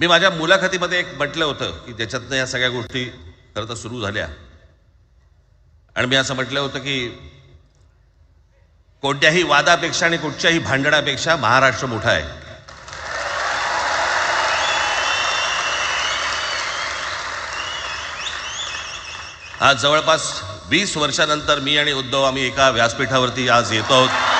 मी माझ्या मुलाखतीमध्ये एक म्हटलं होतं की ज्याच्यातनं या सगळ्या गोष्टी खरं तर सुरू झाल्या. आणि मी असं म्हटलं होतं की कोणत्याही वादापेक्षा आणि कुठच्याही भांडणापेक्षा महाराष्ट्र मोठा आहे. आज जवळपास वीस वर्षानंतर मी आणि उद्धव आम्ही एका व्यासपीठावरती आज येतो आहोत.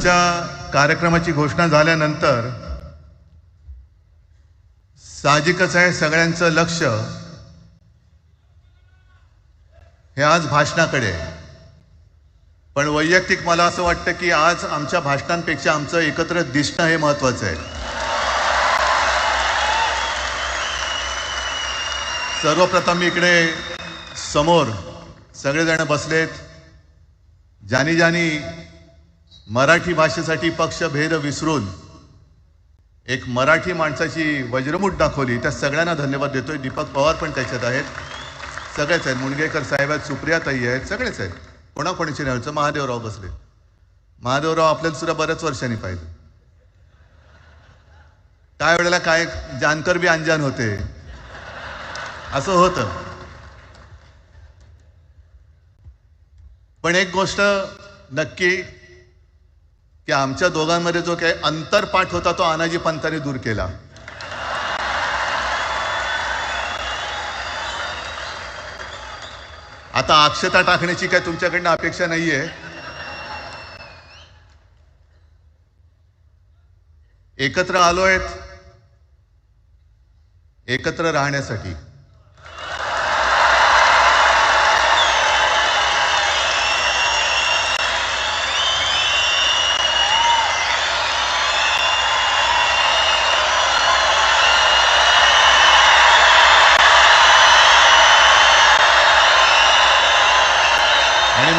च्या कार्यक्रमाची घोषणा झाल्यानंतर साहजिकच आहे सगळ्यांचं लक्ष हे आज भाषणाकडे आहे. पण वैयक्तिक मला असं वाटतं की आज आमच्या भाषणांपेक्षा आमचं एकत्र दिसणं हे महत्त्वाचं आहे सर्वप्रथम इकडे समोर सगळेजण बसलेत ज्यानी ज्यानी मराठी भाषेसाठी पक्षभेद विसरून एक मराठी माणसाची वज्रमूठ दाखवली. त्या सगळ्यांना धन्यवाद देतोय. दीपक पवार पण त्याच्यात आहेत. सगळेच आहेत. मुणगेकर साहेब आहेत सुप्रियाताई आहेत सगळेच आहेत. कोणाकोणीचे नावचं महादेवराव बसले. महादेवराव आपल्याला सुद्धा बऱ्याच वर्षांनी पाहिजे काय वेळेला काय जानकर बी अंजान होते. असं होतं. पण एक गोष्ट नक्की की आमच्या दोघांमध्ये जो काही अंतरपाठ होता तो आनाजी पंतांनी दूर केला. आता अक्षता टाकण्याची काय तुमच्याकडनं अपेक्षा नाहीये. एकत्र आलोयत एकत्र राहण्यासाठी.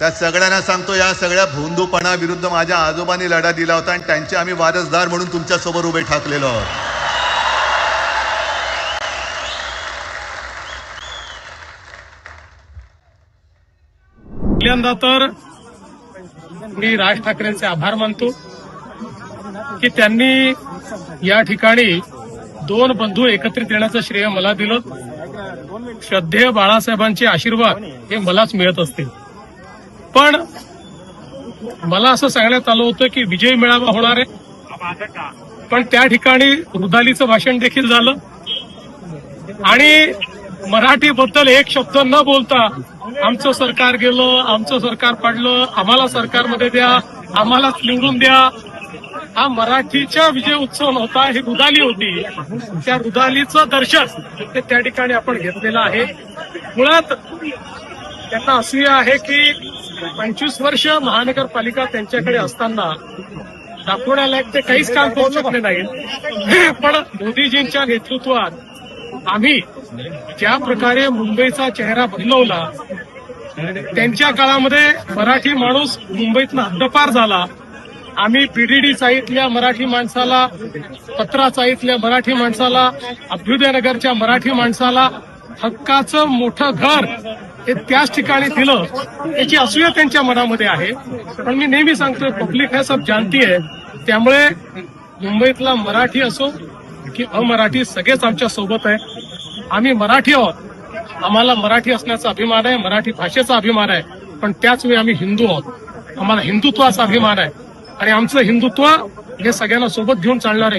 त्या सगळ्यांना सांगतो या सगळ्या भोंदूपणाविरुद्ध माझ्या आजोबांनी लढा दिला होता आणि त्यांचे आम्ही वारसदार म्हणून तुमच्यासोबत उभे ठाकलेलो आहोत. पहिल्यांदा तर मी राज ठाकरेंचे आभार मानतो की त्यांनी या ठिकाणी दोन बंधू एकत्रित येण्याचं श्रेय मला दिलं. श्रद्धेय बाळासाहेबांचे आशीर्वाद हे मलाच मिळत असतील. पण मला असं सांगण्यात आलं होतं की विजय मेळावा होणार आहे. पण त्या ठिकाणी रुदालीचं भाषण देखील झालं. आणि मराठीबद्दल एक शब्द न बोलता आमचं सरकार गेलं आमचं सरकार पडलं आम्हाला सरकारमध्ये द्या आम्हालाच निवडून द्या. हा मराठीच्या विजय उत्सव नव्हता ही रुदाली होती. त्या रुदालीचं दर्शन ते त्या ठिकाणी आपण घेतलेलं आहे. मुळात त्यांना असूया आहे की पंचवीस वर्ष महानगरपालिका त्यांच्याकडे असताना दाखवण्यालायक ते काहीच काम करू शकले नाही. पण मोदीजींच्या नेतृत्वात आम्ही ज्या प्रकारे मुंबईचा चेहरा बदलवला त्यांच्या काळामध्ये मराठी माणूस मुंबईतनं हद्दपार झाला. आम्ही पीडीडी चाळीतल्या मराठी माणसाला पत्रा चाळीतल्या मराठी माणसाला अभ्युदयनगरच्या मराठी माणसाला हक्काचं मोठं घर हे त्याच ठिकाणी दिलं याची असूया त्यांच्या मनामध्ये आहे. पण मी नेहमी सांगतोय पब्लिक हे सब जानती आहे. त्यामुळे मुंबईतला मराठी असो की अमराठी सगळेच आमच्यासोबत आहे. आम्ही मराठी आहोत. आम्हाला मराठी असण्याचा अभिमान आहे मराठी भाषेचा अभिमान आहे. पण त्याच वेळी आम्ही हिंदू आहोत. आम्हाला हिंदुत्वाचा अभिमान आहे. आणि आमचं हिंदुत्व हे सगळ्यांना सोबत घेऊन चालणार आहे.